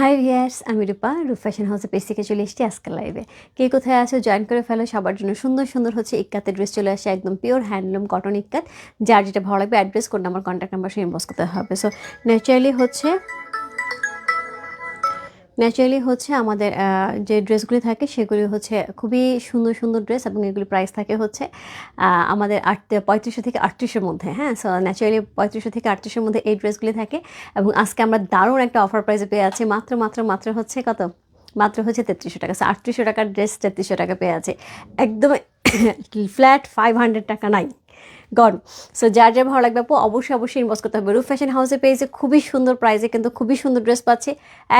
High viewers আমি রূপা। রূপ fashion হাউসে পেজ থেকে চলে এসেছি আজকাল লাইভে কে কোথায় আছো জয়েন করে ফেলো। সবার জন্য সুন্দর সুন্দর হচ্ছে ইক্কাতের ড্রেস চলে আসে। একদম পিওর হ্যান্ডলুম কটন ইক্কাত যার যেটা ভালো লাগবে address code number contact number সে ইনবক্স করতে হবে। সো ন্যাচারালি হচ্ছে ন্যাচারালি হচ্ছে আমাদের যে ড্রেসগুলি থাকে সেগুলি হচ্ছে খুবই সুন্দর সুন্দর ড্রেস এবং এগুলি প্রাইস থাকে হচ্ছে আমাদের আট, পঁয়ত্রিশশো থেকে আটত্রিশের মধ্যে হ্যাঁ? সো ন্যাচারালি পঁয়ত্রিশশো থেকে আটত্রিশের মধ্যে এই ড্রেসগুলি থাকে এবং আজকে আমরা দারুণ একটা অফার প্রাইসে পেয়ে আছি মাত্র মাত্র মাত্র হচ্ছে কত? মাত্র হচ্ছে তেত্রিশশো টাকা। আটত্রিশশো টাকার ড্রেস তেত্রিশশো টাকা পেয়ে আছে একদম ফ্ল্যাট ফাইভ হান্ড্রেড টাকা নাই। গন সো যার যার ভালো লাগবে আপু, অবশ্যই অবশ্যই ইনভেস্ট করতে হবে। রুফ ফ্যাশন হাউসে পেয়েছে খুবই সুন্দর প্রাইসে কিন্তু খুবই সুন্দর ড্রেস পাচ্ছে।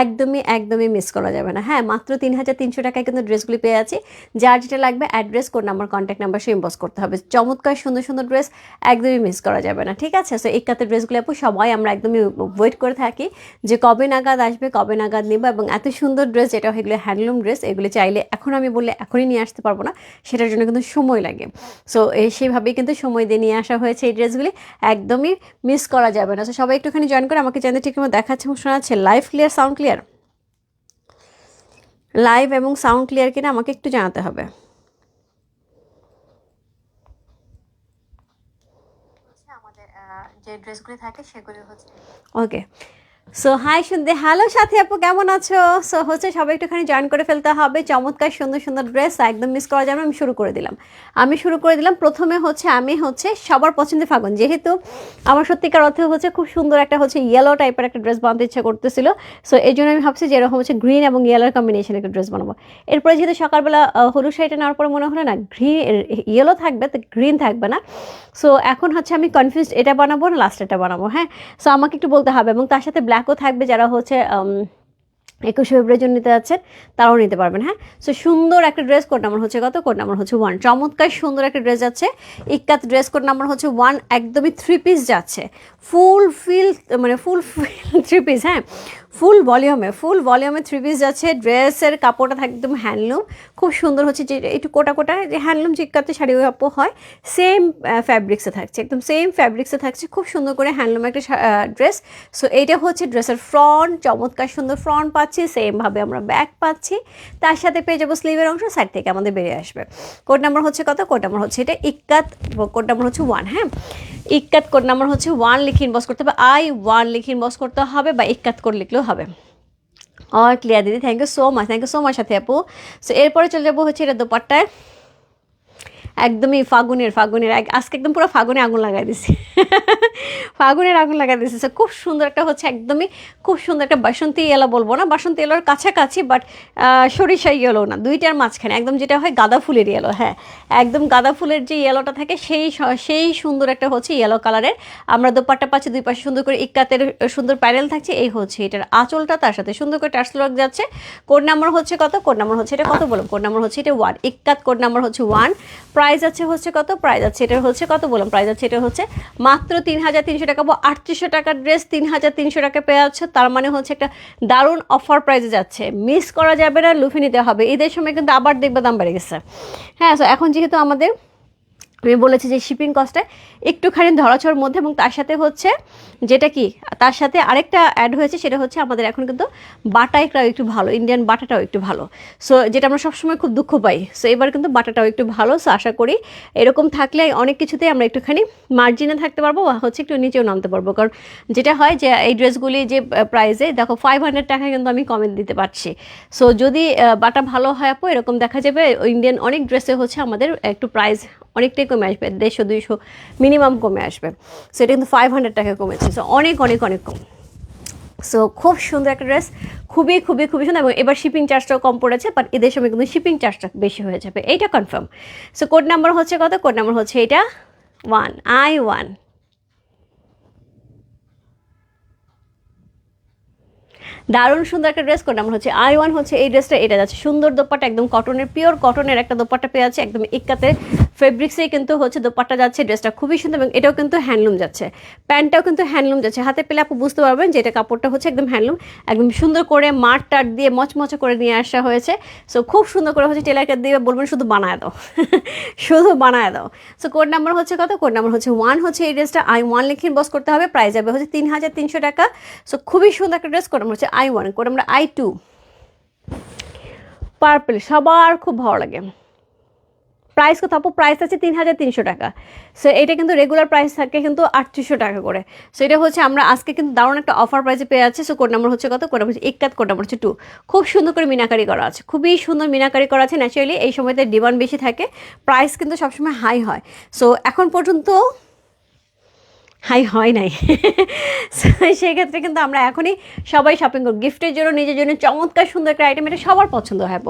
একদমই একদমই মিস করা যাবে না। হ্যাঁ মাত্র তিন হাজার তিনশো টাকায় কিন্তু ড্রেসগুলি পেয়ে আছে। যার যেটা লাগবে address code number contact number সে ইনভেস্ট করতে হবে। চমৎকার, সুন্দর সুন্দর ড্রেস একদমই মিস করা যাবে না। ঠিক আছে? সো এই একাতে ড্রেসগুলো আপু, সবাই আমরা একদমই ওয়েট করে থাকি যে কবে নাগাদ আসবে, কবে নাগাদ নিব এবং এত সুন্দর ড্রেস যেটা এগুলো হ্যান্ডলুম ড্রেস এগুলি চাইলে এখন আমি বললে এখনই নিয়ে আসতে পারব না। সেটার জন্য কিন্তু সময় লাগে। সো সেইভাবেই কিন্তু সময় দিয়ে নিয়ে আসা হয়েছে এই ড্রেসগুলি একদমই মিস করা যাবে না। তো সবাই একটুখানি জয়েন করে আমাকে চ্যানেল ঠিক দেখাচ্ছে শোনাচ্ছে। Live clear sound clear live এবং সাউন্ড ক্লিয়ার কিনা আমাকে একটু জানাতে হবে। আমাদের যে ড্রেসগুলি থাকে সেগুলি হচ্ছে ওকে সো হাই শুনতে হ্যালো সাথে আপু, কেমন আছো? সো হচ্ছে সবাই একটুখানি জয়েন করে ফেলতে হবে। চমৎকার, সুন্দর সুন্দর ড্রেস একদম মিস করা যাবে আমি শুরু করে দিলাম। আমি শুরু করে দিলাম। প্রথমে হচ্ছে, আমি হচ্ছে সবার পছন্দের ফাগুন। যেহেতু আমার সত্যিকার অর্থে হচ্ছে খুব সুন্দর একটা হচ্ছে ইয়েলো টাইপের একটা ড্রেস বানাতে ইচ্ছা করতেছিল। সো এই জন্য আমি ভাবছি যে এরকম হচ্ছে গ্রিন এবং ইয়েলোর কম্বিনেশন একটা ড্রেস বানাবো। এরপরে যেহেতু সকালবেলা হলুদ শাড়িটা নেওয়ার পরে মনে হলো না গ্রিন ইয়েলো থাকবে, তো গ্রিন থাকবে না। সো এখন হচ্ছে আমি কনফিউজড এটা বানাবো না লাস্ট এটা বানাবো হ্যাঁ? সো আমাকে একটু বলতে হবে এবং তার সাথে ব্ল্যাকও থাকবে যারা হচ্ছে একুশে ফেব্রুয়ারির জন্য নিতে যাচ্ছেন, তারাও নিতে পারবেন হ্যাঁ? সো সুন্দর একটা ড্রেস কোড নাম্বার হচ্ছে কত? কোড নাম্বার হচ্ছে ওয়ান চমৎকার সুন্দর একটা ড্রেস যাচ্ছে। ইক্কাত ড্রেস কোড নাম্বার হচ্ছে ওয়ান একদমই থ্রি পিস যাচ্ছে। ফুল ফিল মানে ফুল ফিল থ্রি পিস হ্যাঁ? ফুল ভলিউমে ফুল ভলিউমে থ্রি পিস যাচ্ছে। ড্রেসের কাপড়টা একদম হ্যান্ডলুম খুব সুন্দর হচ্ছে যে একটু কোটা কোটা যে হ্যান্ডলুম চিক্কাতে শাড়ি কাপড় হয় সেম ফ্যাব্রিক্সে থাকছে, একদম সেম ফ্যাব্রিক্সে থাকছে, খুব সুন্দর করে হ্যান্ডলুম একটা ড্রেস সো এইটা হচ্ছে ড্রেসের ফ্রন্ট চমৎকার সুন্দর ফ্রন্ট পাচ্ছি সেমভাবে আমরা ব্যাক পাচ্ছি। তার সাথে পেয়ে যাব স্লিভের অংশ সাইড থেকে আমাদের বেরিয়ে আসবে। কোড নাম্বার হচ্ছে কত? কোড নাম্বার হচ্ছে এটা ইক্কাত, কোড নাম্বার হচ্ছে ওয়ান হ্যাঁ? ইক্কাত কোড নাম্বার হচ্ছে ওয়ান লিখে ইনবক্স করতে হবে আই ওয়ান লিখে ইনবক্স করতে হবে বা ইক্কাত কোড লিখলেও হবে। অল ক্লিয়ার দিদি thank you so much thank you so much সাথে আপু। সো এরপরে চলে যাব হচ্ছে এটা দোপাট্টায়। একদমই ফাগুনের ফাগুনের, আজকে একদম পুরো ফাগুনে আগুন লাগাই দিছি। ফাগুনের আগুন দিছি। So, খুব সুন্দর একটা হচ্ছে একদমই খুব সুন্দর একটা বাসন্তী এলা বলব না। বাসন্তী এলোর কাছাকাছি বাট সরিষা ইয়েলো না। দুইটার মাঝখানে একদম যেটা হয় গাঁদা ফুলের ইয়েলো হ্যাঁ। একদম গাঁদা ফুলের যে ইয়েলোটা থাকে সেই সেই সুন্দর একটা হচ্ছে ইয়েলো কালারের আমরা দোপাট্টা পাচ্ছি দুই পাশে সুন্দর করে ইক্কাতের সুন্দর প্যানেল থাকছে। এই হচ্ছে এটার আঁচলটা তার সাথে সুন্দর করে টার্সলক যাচ্ছে। কোড নাম্বার হচ্ছে কত? কোড নাম্বার হচ্ছে এটা কত বললাম? কোড নাম্বার হচ্ছে এটা ওয়ান ইক্কাত কোড নাম্বার হচ্ছে ওয়ান প্রাইস আছে হচ্ছে কত? প্রাইস আছে এটা হচ্ছে কত বললাম? প্রাইস আছে এটা হচ্ছে মাত্র তিন হাজার হাজার তিনশো টাকা বা আটত্রিশশো টাকার ড্রেস তিন হাজার তিনশো টাকা পেয়ে যাচ্ছে। তার মানে হচ্ছে একটা দারুণ অফার প্রাইসে যাচ্ছে। মিস করা যাবে না, লুফে নিতে হবে। ঈদের সময় কিন্তু আবার দেখবে দাম বেড়ে গেছে। হ্যাঁ এখন যেহেতু আমাদের আমি বলেছি যে শিপিং কস্টটা একটুখানি ধরাছোর মধ্যে এবং তার সাথে হচ্ছে যেটা কি, তার সাথে আরেকটা অ্যাড হয়েছে, সেটা হচ্ছে আমাদের এখন কিন্তু বাটাটাও একটু ভালো ইন্ডিয়ান বাটাটাও একটু ভালো। সো যেটা আমরা সবসময় খুব দুঃখ পাই। সো এবার কিন্তু বাটাটাও একটু ভালো। সো আশা করি এরকম থাকলে অনেক কিছুতেই আমরা একটুখানি মার্জিনে থাকতে পারব বা হচ্ছে একটু নিচেও নামতে পারব। কারণ যেটা হয় যে, এই ড্রেসগুলি যে প্রাইসে দেখো ফাইভ হান্ড্রেড টাকা কিন্তু আমি কমে দিতে পারছি। সো যদি বাটা ভালো হয় আপু, এরকম দেখা যাবে। ইন্ডিয়ান অনেক ড্রেসে হচ্ছে আমাদের একটু প্রাইস অনেকটাই কমে আসবে, দেড়শো, দুইশো মিনিমাম কমে আসবে। সো এটা কিন্তু ফাইভ হান্ড্রেড টাকা কমেছে। সো অনেক অনেক অনেক কম। সো খুব সুন্দর একটা ড্রেস খুবই খুবই খুবই সুন্দর। এবং এবার শিপিং চার্জটাও কম পড়েছে বাট এদের সময় কিন্তু শিপিং চার্জটা বেশি হয়ে যাবে। এইটা কনফার্ম সো কোড নাম্বার হচ্ছে কত? কোড নাম্বার হচ্ছে এটা ওয়ান আই ওয়ান দারুণ সুন্দর একটা ড্রেস কোড নাম্বার হচ্ছে আই ওয়ান হচ্ছে এই ড্রেসটা এটা যাচ্ছে সুন্দর দোপাটা একদম কটনের পিওর কটনের একটা দোপাটা পেয়ে আছে একদম ইক্কাতে ফেব্রিক্সেই কিন্তু হচ্ছে দোপাট্টা যাচ্ছে, ড্রেসটা খুবই সুন্দর এবং এটাও কিন্তু হ্যান্ডলুম যাচ্ছে। প্যান্টটাও কিন্তু হ্যান্ডলুম যাচ্ছে। হাতে পেলে আপু বুঝতে পারবেন যে এটা কাপড়টা হচ্ছে একদম হ্যান্ডলুম, একদম সুন্দর করে মাঠ টাট দিয়ে মচমচে করে নিয়ে আসা হয়েছে। সো খুব সুন্দর করে হচ্ছে টেলারকে দিয়ে বলবেন শুধু বানায় দাও। শুধু বানায় দাও। সো কোড নাম্বার হচ্ছে কত? কোড নাম্বার হচ্ছে ওয়ান হচ্ছে এই ড্রেসটা আই ওয়ান লিখে বস করতে হবে প্রাইস যাবে হচ্ছে তিন হাজার তিনশো টাকা। সো খুবই সুন্দর একটা ড্রেস কোড নাম্বার হচ্ছে I one code number I two purple সবার খুব ভালো লাগে। প্রাইস কত আপু প্রাইস আছে তিন হাজার তিনশো টাকা। সো এটা কিন্তু রেগুলার প্রাইস থাকে কিন্তু আটত্রিশশো টাকা করে। সো এটা হচ্ছে আমরা আজকে কিন্তু দারুণ একটা অফার প্রাইসে পেয়ে যাচ্ছে। সো কোড নাম্বার হচ্ছে কত? কোড নাম্বার হচ্ছে একাত কোড নাম্বার হচ্ছে টু খুব সুন্দর করে মিনাকারি করা আছে। খুবই সুন্দর মিনাকারি করা আছে। ন্যাচারালি এই সময়তে ডিমান্ড বেশি থাকে। প্রাইস কিন্তু সবসময় হাই হয়। সো এখন পর্যন্ত হাই, হয় নাই। সেক্ষেত্রে কিন্তু আমরা এখনই সবাই শপিং করি গিফটের জন্য, নিজের জন্য চমৎকার, সুন্দর একটা আইটেম এটা সবার পছন্দ হয়।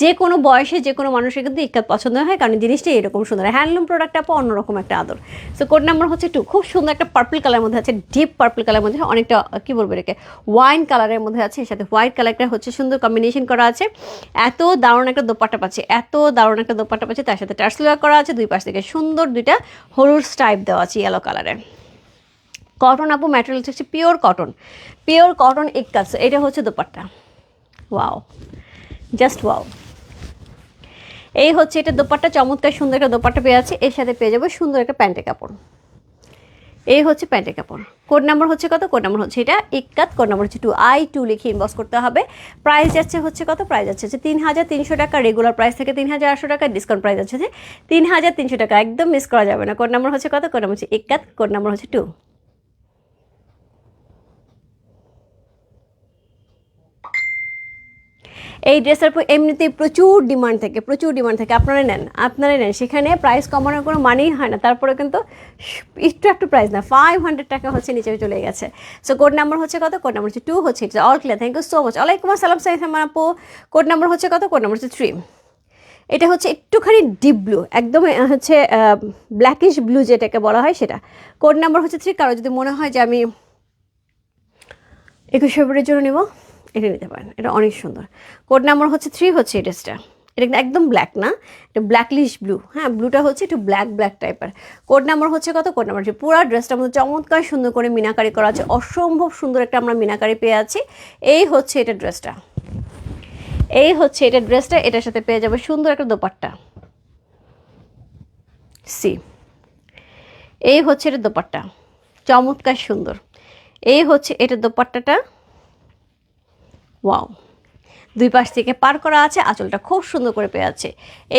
যে কোনো বয়সে, যে কোনো মানুষের কিন্তু ইক্কাত পছন্দ হয়, কারণ জিনিসটা এরকম সুন্দর। হ্যান্ডলুম প্রোডাক্ট আপু, অন্যরকম একটা আদর। সো কোড নাম্বার হচ্ছে টু খুব সুন্দর একটা পার্পল কালার মধ্যে আছে ডিপ পার্পল কালার মধ্যে, অনেকটা কি বলব এটাকে ওয়াইন কালারের মধ্যে আছে, এর সাথে হোয়াইট কালারটা হচ্ছে সুন্দর কম্বিনেশন করা আছে। এত দারুণ একটা দোপাট্টা পাচ্ছে, এত দারুণ একটা দোপাট্টা পাচ্ছে, তার সাথে টার্সলোয়া করা আছে, দুই পাশ থেকে সুন্দর দুইটা হলুদ স্টাইপ দেওয়া আছে ইয়েলো কালারের কটন আপু ম্যাটেরিয়াল হচ্ছে pure cotton pure cotton ikat এটা হচ্ছে দোপাট্টা। ওয়াও জাস্ট ওয়াও এই হচ্ছে এটা দোপাট্টা, চমৎকার সুন্দর একটা দোপাট্টা পেয়ে আছে। এর সাথে পেয়ে যাব সুন্দর একটা প্যান্টের কাপড়। এই হচ্ছে প্যান্টের কাপড়। কোড নাম্বার হচ্ছে কত? কোড নাম্বার হচ্ছে এটা ইকাত কোড নাম্বার হচ্ছে টু আই টু লিখে ইনবক্স করতে হবে। প্রাইস যাচ্ছে হচ্ছে কত? প্রাইস যাচ্ছে হচ্ছে তিন হাজার তিনশো টাকা। রেগুলার প্রাইস থেকে তিন হাজার আটশো টাকা। ডিসকাউন্ট প্রাইস আছে যে তিন হাজার তিনশো টাকা। একদম মিস করা যাবে না। কোড নাম্বার হচ্ছে কত? কোড নাম্বার হচ্ছে ইকাত কোড নাম্বার হচ্ছে টু এই ড্রেসের উপর এমনিতেই প্রচুর ডিমান্ড থাকে, প্রচুর ডিমান্ড থাকে। আপনারা নেন আপনারা নেন। সেখানে প্রাইস কমানোর কোনো মানেই হয় না। তারপরে কিন্তু একটু একটু প্রাইস না ফাইভ হান্ড্রেড টাকা হচ্ছে নিচে চলে গেছে। সো কোড নাম্বার হচ্ছে কত? কোড নাম্বার হচ্ছে টু হচ্ছে all clear thank you so much ওয়ালাইকুম আসসালাম সাইফাম আপু। কোড নাম্বার হচ্ছে কত? কোড নাম্বার হচ্ছে থ্রি এটা হচ্ছে একটুখানি ডিপ ব্লু একদম হচ্ছে ব্ল্যাকিশ ব্লু যেটাকে বলা হয় সেটা। কোড নাম্বার হচ্ছে থ্রি কারও যদি মনে হয় যে আমি একুশ ফেব্রুয়ারির জন্য নেব এটা নিতে পারেন, এটা অনেক সুন্দর। কোড নাম্বার হচ্ছে থ্রি হচ্ছে এই ড্রেসটা। এটা একদম ব্ল্যাক না, এটা ব্ল্যাকলিশ ব্লু হ্যাঁ ব্লুটা হচ্ছে একটু ব্ল্যাক ব্ল্যাক টাইপের কোড নাম্বার হচ্ছে কত? কোড নাম্বার হচ্ছে পুরো ড্রেসটার মধ্যে চমৎকার সুন্দর করে মিনাকারি করা আছে, অসম্ভব সুন্দর একটা আমরা মিনাকারি পেয়ে আছি। এই হচ্ছে এটা ড্রেসটা। এই হচ্ছে এটা ড্রেসটা, এটার সাথে পেয়ে যাবে সুন্দর একটা দোপাট্টা। সি এই হচ্ছে এটা দোপাট্টা। চমৎকার সুন্দর। এই হচ্ছে এটা দোপাট্টাটা। ওয়াও। দুই পাশ থেকে পার করা আছে, আঁচলটা খুব সুন্দর করে পেয়ে আছে।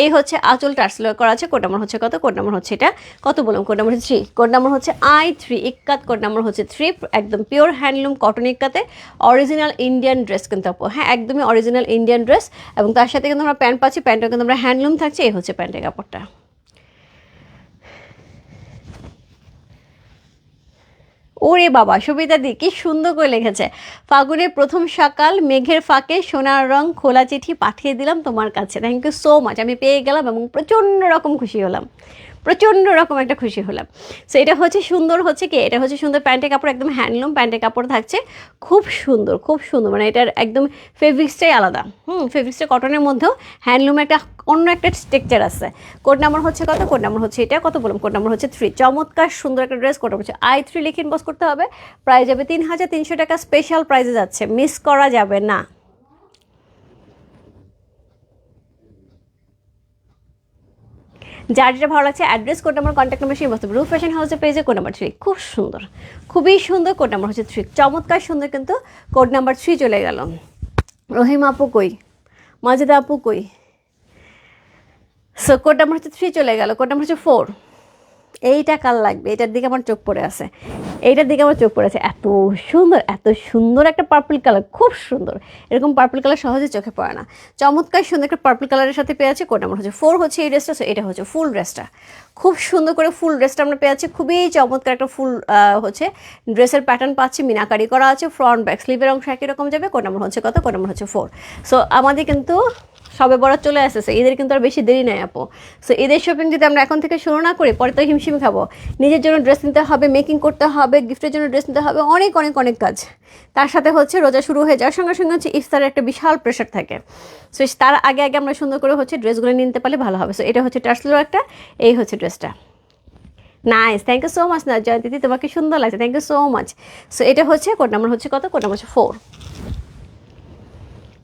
এই হচ্ছে আঁচল টার্সেলার করা আছে, কোড নাম্বার হচ্ছে কত? কোড নাম্বার হচ্ছে এটা কত বললাম? কোড নাম্বার হচ্ছে থ্রি কোড নাম্বার হচ্ছে I three ikat code number হচ্ছে থ্রি একদম পিওর হ্যান্ডলুম কটন ইক্কাতে। অরিজিনাল ইন্ডিয়ান ড্রেস কিন্তু আপু হ্যাঁ একদমই অরিজিনাল ইন্ডিয়ান ড্রেস এবং তার সাথে কিন্তু আমরা প্যান্ট পাচ্ছি প্যান্টটা কিন্তু আমরা হ্যান্ডলুম থাকছে, এই হচ্ছে প্যান্টের কাপড়টা। ওরে বাবা সবিতা দি, কি সুন্দর করে লিখেছে। ফাগুনের প্রথম সকাল, মেঘের ফাঁকে সোনার রং খোলা চিঠি পাঠিয়ে দিলাম তোমার কাছে। থ্যাংক ইউ সো মাচ আমি পেয়ে গেলাম এবং প্রচণ্ড রকম খুশি হলাম। প্রচণ্ড রকম একটা খুশি হলাম। সো এটা হচ্ছে সুন্দর হচ্ছে কি? এটা হচ্ছে সুন্দর প্যান্টের কাপড়, একদম হ্যান্ডলুম প্যান্টের কাপড় থাকছে। খুব সুন্দর খুব সুন্দর। মানে এটার একদম ফেব্রিক্সটাই আলাদা। হুম ফেব্রিক্সটা কটনের মধ্যেও হ্যান্ডলুমে একটা, অন্য একটা টেক্সচার আছে। কোড নাম্বার হচ্ছে কত? কোড নাম্বার হচ্ছে এটা। কত বললাম? কোড নাম্বার হচ্ছে থ্রি চমৎকার সুন্দর একটা ড্রেস কোড হচ্ছে আই থ্রি লিখে ইনবক্স করতে হবে। প্রাইস যাবে তিন হাজার তিনশো টাকা স্পেশাল প্রাইজে যাচ্ছে। মিস করা যাবে না। যার যেটা ভালো লাগছে address code number contact number সেই বস্তু। রুফ ফ্যাশন হাউসের পেজে কোড নাম্বার থ্রি খুব সুন্দর। খুবই সুন্দর কোড নাম্বার হচ্ছে থ্রি চমৎকার সুন্দর কিন্তু কোড নাম্বার থ্রি চলে গেল। রহিম আপু কই? মাজেদা আপু কই? সো কোড নাম্বার হচ্ছে থ্রি চলে গেল। কোড নাম্বার হচ্ছে ফোর এইটা কাল লাগবে? এটার দিকে আমার চোখ পড়ে আছে। এইটার দিকে আমার চোখ পড়ে আছে। এত সুন্দর এত সুন্দর একটা পার্পল কালার খুব সুন্দর। এরকম পার্পল কালার সহজে চোখে পড়ে না। চমৎকার সুন্দর একটা পার্পল কালারের সাথে পেয়ে আছে কোড নাম্বার হচ্ছে ফোর হচ্ছে এই ড্রেসটা এটা হচ্ছে ফুল ড্রেসটা খুব সুন্দর করে ফুল ড্রেসটা আমরা পেয়ে আছি। খুবই চমৎকার একটা ফুল হচ্ছে ড্রেসের প্যাটার্ন পাচ্ছি। মিনাকারি করা আছে ফ্রন্ট ব্যাক স্লিভের অংশ একই রকম যাবে। কোড নাম্বার হচ্ছে কত? কোড নাম্বার হচ্ছে ফোর সো আমাদের কিন্তু সবে বরাত চলে আসতেছে এদের কিন্তু আর বেশি দেরি নাই আপু। সো ঈদের শপিং যদি আমরা এখন থেকে শুরু না করি, পরে তো হিমশিম খাব। নিজের জন্য ড্রেস নিতে হবে মেকিং করতে হবে গিফটের জন্য ড্রেস নিতে হবে, অনেক অনেক অনেক কাজ। তার সাথে হচ্ছে রোজা শুরু হয়ে যাওয়ার সঙ্গে সঙ্গে হচ্ছে ইফতারের একটা বিশাল প্রেশার থাকে। সো তার আগে আগে আমরা সুন্দর করে হচ্ছে ড্রেসগুলো নিতে পারলে ভালো হবে। সো এটা হচ্ছে টার্সেলের একটা, এই হচ্ছে ড্রেসটা nice thank you so much না জয় দিদি, তোমাকে সুন্দর লাগছে thank you so much so এটা হচ্ছে কোড নাম্বার হচ্ছে কত? কোড নাম্বার হচ্ছে ফোর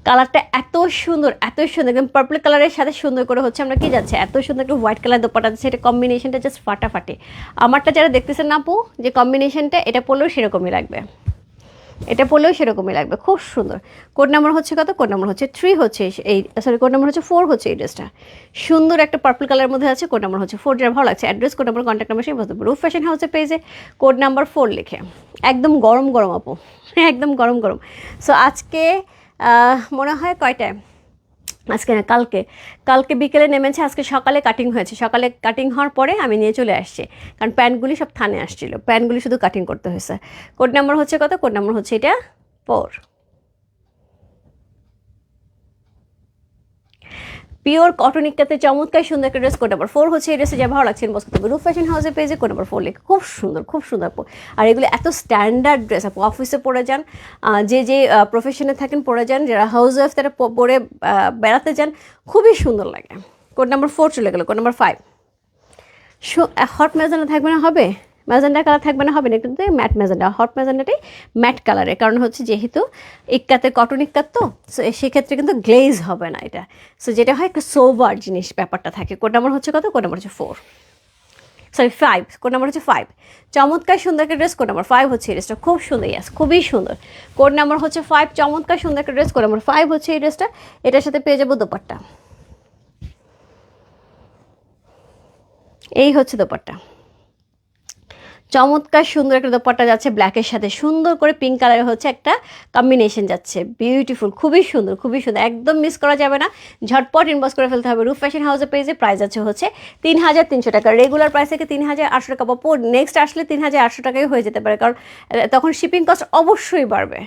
কালারটা এত সুন্দর এত সুন্দর। একদম পার্পল কালারের সাথে সুন্দর করে হচ্ছে আমরা কি যাচ্ছে এত সুন্দর একটা হোয়াইট কালার দোপাটা যাচ্ছে এটা কম্বিনেশনটা জাস্ট ফাটাফাটি। আমারটা যারা দেখতেছেন না আপু, যে কম্বিনেশনটা এটা পরলেও সেরকমই লাগবে। এটা পড়লেও সেরকমই লাগবে, খুব সুন্দর। কোড নাম্বার হচ্ছে কত? কোড নাম্বার হচ্ছে থ্রি হচ্ছে এই সরি কোড নাম্বার হচ্ছে ফোর হচ্ছে এই ড্রেসটা সুন্দর একটা পার্পল কালারের মধ্যে আছে কোড নাম্বার হচ্ছে ফোর যেটা ভালো লাগছে। Address code number contact number সেই বলতে রুফ ফ্যাশন হাউসের পেজে কোড নাম্বার ফোর লিখে। একদম গরম গরম আপু। একদম গরম গরম। সো আজকে মনে হয় কয়টায়? আজকে না, কালকে। কালকে বিকেলে নেমেছে, আজকে সকালে কাটিং হয়েছে। সকালে কাটিং হওয়ার পরে আমি নিয়ে চলে আসছি। কারণ প্যান্টগুলি সব থানে আসছিল। প্যান্টগুলি শুধু কাটিং করতে হয়েছে। কোড নাম্বার হচ্ছে কত? কোড নাম্বার হচ্ছে এটা ফোর পিওর কটন কটনিকটাতে চমৎকার সুন্দর একটা ড্রেস কোড নাম্বার ফোর হচ্ছে এই ড্রেসে যা ভালো লাগছে বস করতে রুফ ফ্যাশন হাউসের পেজে কোড নাম্বার ফোর লেখে। খুব সুন্দর খুব সুন্দর আর এগুলো এত স্ট্যান্ডার্ড ড্রেস আপু অফিসে পরে যান যে যে প্রফেশনে থাকেন, পরে যান, যারা হাউস ওয়াইফ তারা পরে বেড়াতে যান, খুবই সুন্দর লাগে। কোড নাম্বার ফোর চলে গেলো code number five hot magenta থাকবে না, হবে? ম্যাজেন্ডা কালার থাকবে না, হবে না। কিন্তু ম্যাট ম্যাজেন্ডা, হট ম্যাজেন্ডাটাই ম্যাট কালারের। কারণ হচ্ছে যেহেতু ইক্কাতে কটন ইক্কাত তো, সো সেক্ষেত্রে কিন্তু গ্লেজ হবে না এটা। সো যেটা হয় একটু সোভার জিনিস ব্যাপারটা থাকে। কোড নাম্বার হচ্ছে কত? কোড নাম্বার হচ্ছে four sorry five code number হচ্ছে ফাইভ চমৎকার সুন্দর একটা ড্রেস, কোড নাম্বার ফাইভ হচ্ছে এই ড্রেসটা। খুব সুন্দর ইয়াস খুবই সুন্দর। কোড নাম্বার হচ্ছে ফাইভ চমৎকার সুন্দর একটা ড্রেস, কোড নাম্বার ফাইভ হচ্ছে এই ড্রেসটা। এটার সাথে পেয়ে যাব দোপাট্টা। এই হচ্ছে দোপাট্টা। চমৎকার সুন্দর একটা দোপাট্টা যাচ্ছে ব্ল্যাকের সাথে। সুন্দর করে পিঙ্ক কালারের হচ্ছে একটা কম্বিনেশন যাচ্ছে। বিউটিফুল খুবই সুন্দর খুবই সুন্দর। একদম মিস করা যাবে না। ঝটপট ইনবক্স করে ফেলতে হবে। রুফ ফ্যাশন হাউসের পেজে প্রাইস আছে হচ্ছে তিন হাজার তিনশো টাকা। রেগুলার প্রাইস থেকে তিন হাজার আটশো টাকা বা নেক্সট আসলে তিন হাজার আটশো টাকাই হয়ে যেতে পারে। কারণ তখন শিপিং কস্ট অবশ্যই বাড়বে।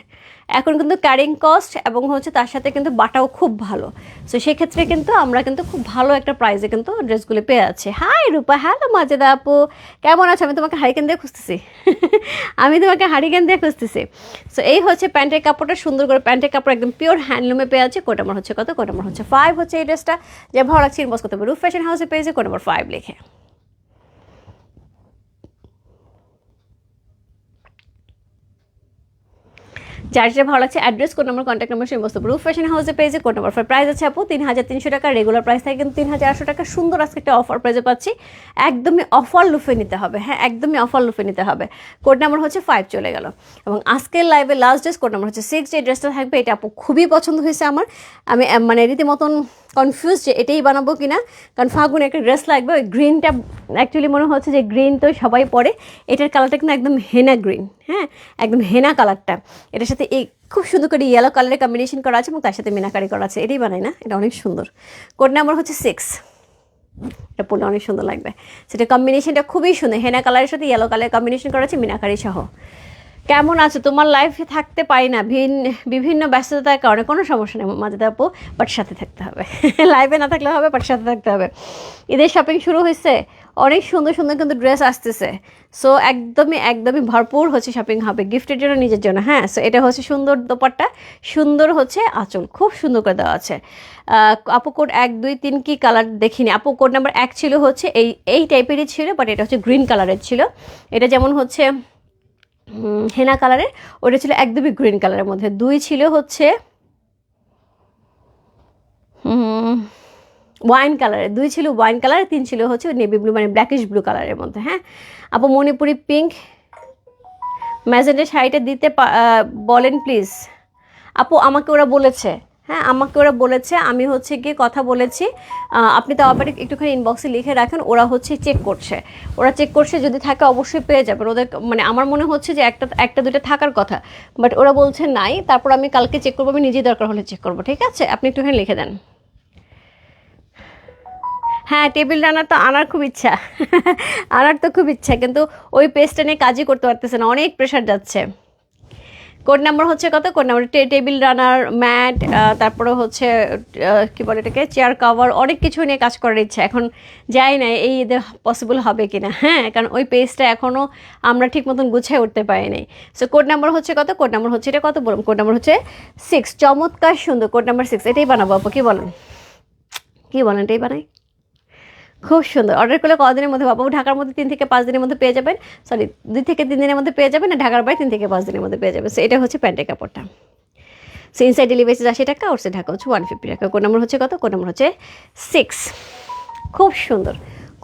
এখন কিন্তু ক্যারিং কস্ট এবং হচ্ছে তার সাথে কিন্তু বাটাও খুব ভালো। সো সেক্ষেত্রে কিন্তু আমরা কিন্তু খুব ভালো একটা প্রাইসে কিন্তু ড্রেসগুলো পেয়ে যাচ্ছি। হাই রূপা। হ্যালো মাজেদা আপু। কেমন আছো? আমি তোমাকে হারিকেন দিয়ে খুঁজতেছি। আমি তোমাকে হারিকেন দিয়ে খুঁজতেছি। সো এই হচ্ছে প্যান্টের কাপড়টা, সুন্দর করে প্যান্টের কাপড় একদম পিওর হ্যান্ডলুমে পেয়ে আছে কোট আমার হচ্ছে কত? কোট আমার হচ্ছে ফাইভ হচ্ছে এই ড্রেসটা যে ভালো লাগছে ইনবক্স করতে হবে। রুফ ফ্যাশন হাউসে পেয়েছে কোট নাম্বার ফাইভ লিখে। যেটা ভালো লাগছে address code number contact number সেই বস্তু রুফ ফ্যাশন হাউসে পেয়েছে কোড নম্বর প্রাইস আছে আপু তিন হাজার তিনশো টাকা রেগুলার প্রাইস থাকে, কিন্তু তিন হাজার আটশো টাকা সুন্দর আজকে একটা অফার প্রাইসে পাচ্ছি। একদমই অফার লুফে নিতে হবে হ্যাঁ একদমই অফার লুফে নিতে হবে। কোড নাম্বার হচ্ছে ফাইভ চলে গেল। এবং আজকের লাইভে লাস্ট ড্রেস কোড নম্বর হচ্ছে সিক্স যে ড্রেসটা থাকবে, এটা আপু খুবই পছন্দ হয়েছে আমার। আমি মানে রীতিমতন কনফিউজ যে এটাই বানাবো কিনা। কারণ ফাগুনে একটা ড্রেস লাগবে, ওই গ্রিনটা অ্যাকচুয়ালি মনে হচ্ছে যে গ্রিন তো সবাই পরে। এটার কালারটা কিন্তু একদম হেনা গ্রিন হ্যাঁ? একদম হেনা কালারটা এটার সাথে এই খুব সুন্দর করে ইয়েলো কালারের কম্বিনেশন করা আছে এবং তার সাথে মিনাকারি করা আছে। এটাই বানাই না, এটা অনেক সুন্দর। কোড নাম্বার হচ্ছে সিক্স এটা পরলে অনেক সুন্দর লাগবে। সেটা কম্বিনেশনটা খুবই সুন্দর। হেনা কালারের সাথে ইয়েলো কালারের কম্বিনেশন করা আছে, মিনাকারি সহ। কেমন আছো? তোমার লাইফে থাকতে পারি না। ভিন, বিভিন্ন ব্যস্ততার কারণে কোনো সমস্যা নেই মাঝে আপু বাট সাথে থাকতে হবে। লাইভে না থাকলে হবে বাট সাথে থাকতে হবে। ঈদের শপিং শুরু হয়েছে, অনেক সুন্দর সুন্দর কিন্তু ড্রেস আসতেছে। সো একদমই একদমই ভরপুর হচ্ছে শপিং হবে গিফটের জন্য, নিজের জন্য হ্যাঁ? সো এটা হচ্ছে সুন্দর দোপাট্টা, সুন্দর হচ্ছে আঁচল, খুব সুন্দর করে দেওয়া আছে। আপু কোড এক, দুই, তিন কি কালার দেখিনি। আপু কোড নাম্বার এক ছিল হচ্ছে এই এই টাইপেরই ছিল বাট এটা হচ্ছে গ্রিন কালারের ছিল। এটা যেমন হচ্ছে হেনা কালারের ওটা ছিল একদমই গ্রিন কালারের মধ্যে। দুই ছিল হচ্ছে ওয়াইন কালারের দুই ছিল ওয়াইন কালার, তিন ছিল হচ্ছে নেভি ব্লু মানে ব্ল্যাকিশ ব্লু কালারের মধ্যে হ্যাঁ? আপু, মণিপুরি পিঙ্ক ম্যাজেন্টের শাড়িটা দিতে বলেন প্লিজ আপু, আমাকে ওরা বলেছে। হ্যাঁ আমাকে ওরা বলেছে, আমি হচ্ছে গিয়ে কথা বলেছি। আপনি তো আবার একটুখানি ইনবক্সে লিখে রাখেন, ওরা হচ্ছে চেক করছে। ওরা চেক করছে, যদি থাকে অবশ্যই পেয়ে যাবেন। ওদের মানে আমার মনে হচ্ছে যে একটা একটা দুটো থাকার কথা। বাট ওরা বলছে নাই, তারপর আমি কালকে চেক করব, আমি নিজেই দরকার হলে চেক করব, ঠিক আছে? আপনি একটুখানি লিখে দেন। হ্যাঁ টেবিল রানার তো আনার খুব ইচ্ছা। আনার তো খুব ইচ্ছা, কিন্তু ওই পেজটা নিয়ে কাজই করতে পারতেছে না, অনেক প্রেশার যাচ্ছে। কোড নাম্বার হচ্ছে কত? Code number table runner matte তারপরে হচ্ছে কি বলে এটাকে? চেয়ার কভার অনেক কিছু নিয়ে কাজ করার ইচ্ছা। এখন যাই না, এই পসিবল হবে কি না হ্যাঁ কারণ ওই পেজটা এখনও আমরা ঠিক মতন গুছিয়ে উঠতে পারি নাই। সো কোড নাম্বার হচ্ছে কত? কোড নাম্বার হচ্ছে এটা কত বলুন? কোড নাম্বার হচ্ছে সিক্স চমৎকার, সুন্দর। কোড নাম্বার সিক্স এটাই বানাবো আপু, কি বলেন? কী বলেন, এটাই বানাই? খুব সুন্দর। অর্ডার করলে কদিনের মধ্যে বাবু ঢাকার মধ্যে তিন থেকে পাঁচ দিনের মধ্যে পেয়ে যাবেন। সরি দুই থেকে তিন দিনের মধ্যে পেয়ে যাবেন ঢাকার বাইরে তিন থেকে পাঁচ দিনের মধ্যে পেয়ে যাবেন। সো এটা হচ্ছে প্যান্টের কাপড়টা। সো ইনসাইড ডেলিভারি আশি টাকা ওর সে ঢাকা হচ্ছে ওয়ান ফিফটি টাকা। কোন নম্বর হচ্ছে কত? কোন নম্বর হচ্ছে সিক্স খুব সুন্দর।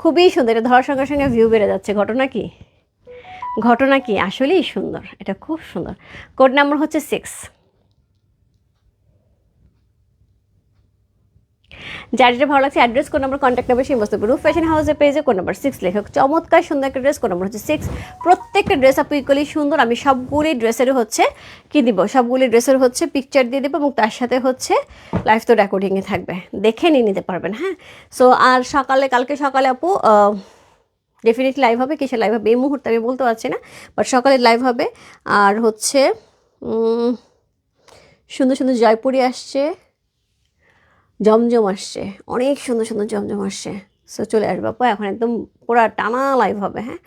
খুবই সুন্দর। এটা ধরার সঙ্গে সঙ্গে ভিউ বেড়ে যাচ্ছে। ঘটনা কি? ঘটনা কি? আসলেই সুন্দর। এটা খুব সুন্দর। কোড নাম্বার হচ্ছে সিক্স যার যেটা ভালো লাগছে অ্যাড্রেস কোন নম্বর কন্ট্যাক্ট নাম্বার সেই বস্তু রুফ ফ্যাশন হাউসের পেজে কোন নম্বর সিক্স লেখক। চমৎকার, সুন্দর একটা ড্রেস কোন নম্বর হচ্ছে সিক্স প্রত্যেকটা ড্রেস আপু ইকুয়ালি সুন্দর, আমি সবগুলি ড্রেসের হচ্ছে কি দিব? সবগুলি ড্রেসের হচ্ছে পিকচার দিয়ে দেবো এবং তার সাথে হচ্ছে লাইভ তো রেকর্ডিংয়ে থাকবে। দেখে নিয়ে নিতে পারবেন হ্যাঁ? সো আর সকালে, কালকে সকালে আপু ডেফিনেটলি লাইভ হবে কিসে লাইভ হবে? এই মুহূর্তে আমি বলতে পারছি না বাট সকালে লাইভ হবে। আর হচ্ছে সুন্দর সুন্দর জয়পুরি আসছে। জমজম আসছে। অনেক সুন্দর সুন্দর জমজম আসছে। সো চলে আসব আপু এখন একদম পুরা টানা লাইভ হবে হ্যাঁ?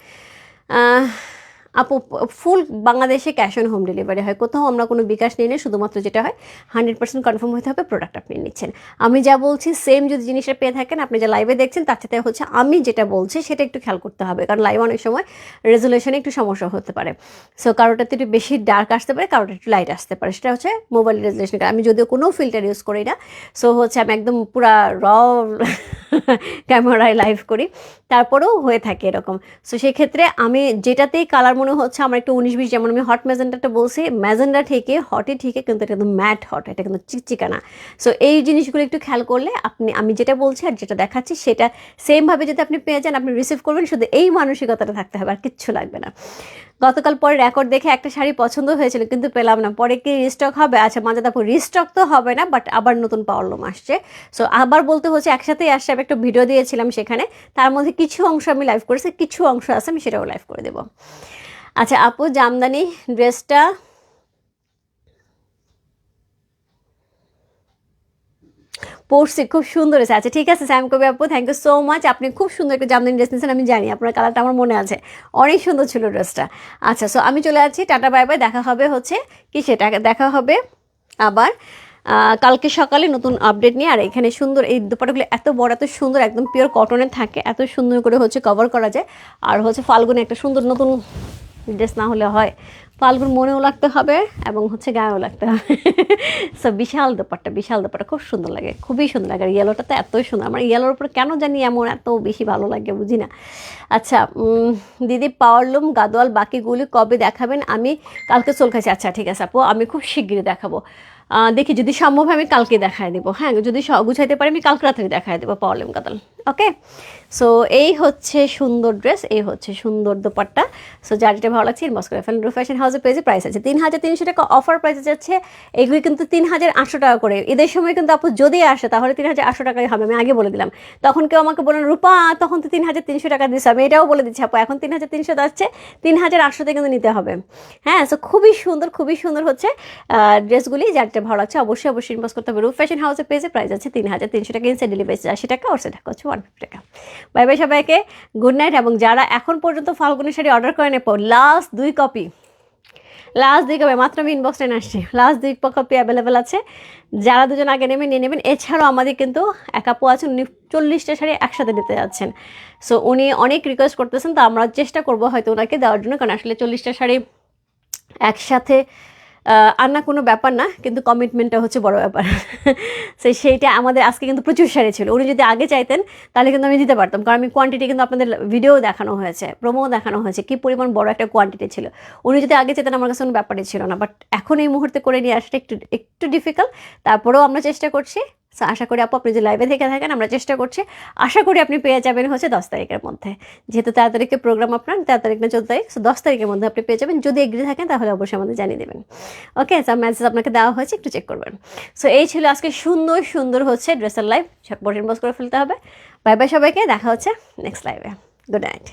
আপু ফুল বাংলাদেশে ক্যাশ অন হোম ডেলিভারি হয়। কোথাও আমরা কোনো বিকাশ নিই না শুধুমাত্র যেটা হয় হান্ড্রেড পার্সেন্ট কনফার্ম হতে হবে প্রোডাক্ট আপনি নিচ্ছেন। আমি যা বলছি সেম যদি জিনিসটা পেয়ে থাকেন, আপনি যা লাইভে দেখছেন, তার সাথে হচ্ছে আমি যেটা বলছি, সেটা একটু খেয়াল করতে হবে। কারণ লাইভ অনেক সময় রেজুলেশনে একটু সমস্যা হতে পারে। সো কারোটাতে একটু বেশি ডার্ক আসতে পারে কারোটা একটু লাইট আসতে পারে। সেটা হচ্ছে মোবাইল রেজুলেশন আমি যদিও কোনো ফিল্টার ইউজ করি না সো হচ্ছে আমি একদম পুরা র ক্যামেরায় লাইভ করি, তারপরেও হয়ে থাকে এরকম। সো সেক্ষেত্রে আমি যেটাতেই কালার মনে হচ্ছে, আমার একটু উনিশ বিশ, যেমন আমি হট ম্যাজেন্ডাটা বলছি ম্যাজেন্ডা থেকে হটে ঠিকই, কিন্তু এটা কিন্তু ম্যাট হট এটা কিন্তু চিকচিকা না। সো এই জিনিসগুলো একটু খেয়াল করলে আপনি, আমি যেটা বলছি আর যেটা দেখাচ্ছি, সেটা সেমভাবে যদি আপনি পেয়ে যান, আপনি রিসিভ করবেন, শুধু এই মানসিকতাটা থাকতে হবে, আর কিচ্ছু লাগবে না। গতকাল পরে রেকর্ড দেখে একটা শাড়ি পছন্দ হয়েছিল, কিন্তু পেলাম না। পরে কি রিস্টক হবে? আচ্ছা মাঝে তারপর রিস্টক তো হবে না বাট আবার নতুন পাওয়ারলুম আসছে। সো আবার বলতে হচ্ছে, একসাথেই আসছে, আমি একটা ভিডিও দিয়েছিলাম সেখানে, তার মধ্যে কিছু অংশ আমি লাইভ করেছি, কিছু অংশ আছে আমি সেটাও লাইভ করে দেবো। আচ্ছা আপু, জামদানি ড্রেসটা পরছি, খুব সুন্দর হয়েছে। আচ্ছা ঠিক আছে স্যাম কবি আপু থ্যাংক ইউ সো মাচ আপনি খুব সুন্দর একটা জামদানি ড্রেস নিয়েছেন, আমি জানি, আপনার কালারটা আমার মনে আছে। অনেক সুন্দর ছিল ড্রেসটা আচ্ছা সো আমি চলে যাচ্ছি, টাটা বাই বাই দেখা হবে হচ্ছে, কি সেটা, দেখা হবে আবার। কালকে সকালে নতুন আপডেট নিয়ে, আর এখানে সুন্দর, এই দুপাটাগুলো এত বড়, এত সুন্দর, একদম পিওর কটনের থাকে, এত সুন্দর করে হচ্ছে কভার করা যায়। আর হচ্ছে ফাল্গুনে একটা সুন্দর নতুন ড্রেস না হলে হয়, ফাল্গুন মনেও লাগতে হবে এবং হচ্ছে গায়েও লাগতে হবে। সো বিশাল দোপাট্টা বিশাল দোপাট্টা, খুব সুন্দর লাগে, খুবই সুন্দর লাগে। আর ইয়েলোটা তো এতই সুন্দর, আমার ইয়েলোর উপর কেন জানি এমন এত বেশি ভালো লাগে বুঝি না। আচ্ছা দিদি পাওয়ারলুম গাদোয়াল, বাকিগুলি কবে দেখাবেন? আমি কালকে চল খাইছি। আচ্ছা ঠিক আছে আপু, আমি খুব শিগগিরই দেখাবো। দেখি যদি সম্ভব আমি কালকে দেখায় দেবো। হ্যাঁ যদি গুছাইতে পারি আমি কালকে রাত্রে দেখায় দেবো পাওয়ালেম গাদল ওকে? সো এই হচ্ছে সুন্দর ড্রেস এই হচ্ছে সুন্দর দোপাট্টা। সো যার যেটা ভালো লাগছে ইনবক্স করে ফেলেন ফ্যাশন হাউসের পেজে প্রাইস আছে। তিন হাজার তিনশো টাকা অফার প্রাইসে যাচ্ছে, এগুলি কিন্তু তিন হাজার আটশো টাকা করে। ঈদের সময় কিন্তু আপু যদি আসে, তাহলে তিন হাজার আটশো টাকাই হবে। আমি আগে বলে দিলাম। তখন কেউ আমাকে বলেন রূপা, তখন তো তিন হাজার তিনশো টাকা দিচ্ছে আমি এটাও বলে দিচ্ছি আপু, এখন তিন হাজার তিনশো যাচ্ছে তিন হাজার আটশোতে কিন্তু নিতে হবে। হ্যাঁ সো খুবই সুন্দর খুবই সুন্দর হচ্ছে ড্রেসগুলি যার যেটা ভালো লাগছে, অবশ্যই অবশ্যই ইনবক্স করতে হবে। রূপ ফ্যাশন হাউসের পেজে প্রাইস আছে তিন হাজার তিনশো টাকা ইনসাইড ডেলিভারি আশি টাকা ওর টাকা ওয়ান ফিফটি টাকা। বাই বাই সবাইকে গুড নাইট এবং যারা এখন পর্যন্ত ফাল্গুনি শাড়ি অর্ডার করে নেব লাস্ট দুই কপি লাস্ট দুই কপি মাত্র আমি ইনবক্স টেন আসছি। লাস্ট দুই কপি অ্যাভেলেবেল আছে। যারা দুজন আগে নেবেন, নিয়ে নেবেন। এছাড়াও আমাদের কিন্তু এক আপু আছেন উনি চল্লিশটা শাড়ি একসাথে নিতে যাচ্ছেন। সো উনি অনেক রিকোয়েস্ট করতেছেন, তো আমরা চেষ্টা করব হয়তো ওনাকে দেওয়ার জন্য, কারণ আসলে চল্লিশটা শাড়ি একসাথে আহ, না কোনো ব্যাপার না কিন্তু কমিটমেন্টটা হচ্ছে বড় ব্যাপার। সে সেইটা আমাদের আজকে কিন্তু প্রচুর শাড়ি ছিল। উনি যদি আগে চাইতেন তাহলে কিন্তু আমি দিতে পারতাম। কারণ আমি কোয়ান্টিটি কিন্তু আপনাদের ভিডিও দেখানো হয়েছে প্রোমো দেখানো হয়েছে কি পরিমাণ বড় একটা কোয়ান্টিটি ছিল। উনি যদি আগে চাইতেন আমার কাছে কোনো ব্যাপারই ছিল না। বাট এখন এই মুহূর্তে করে নিয়ে আসাটা একটু একটু ডিফিকাল্ট তারপরেও আমরা চেষ্টা করছি So, আশা করি আপু আপনি যে লাইভে থেকে থাকেন আমরা চেষ্টা করছি। আশা করি আপনি পেয়ে যাবেন হচ্ছে দশ তারিখের মধ্যে। যেহেতু তেরো তারিখে প্রোগ্রাম আপনার তেরো তারিখ না চোদ্দ তারিখ সো দশ তারিখের মধ্যে আপনি পেয়ে যাবেন। যদি এগ্রি থাকেন তাহলে অবশ্যই আমাদের জানিয়ে দেবেন। ওকে সব মেসেজ আপনাকে দেওয়া হয়েছে একটু চেক করবেন। সো এই ছিল আজকে সুন্দর সুন্দর হচ্ছে ড্রেসের লাইভ ঝটপট ইনবক্স করে ফেলতে হবে। বাই বাই সবাইকে দেখা হচ্ছে নেক্সট লাইভে গুড নাইট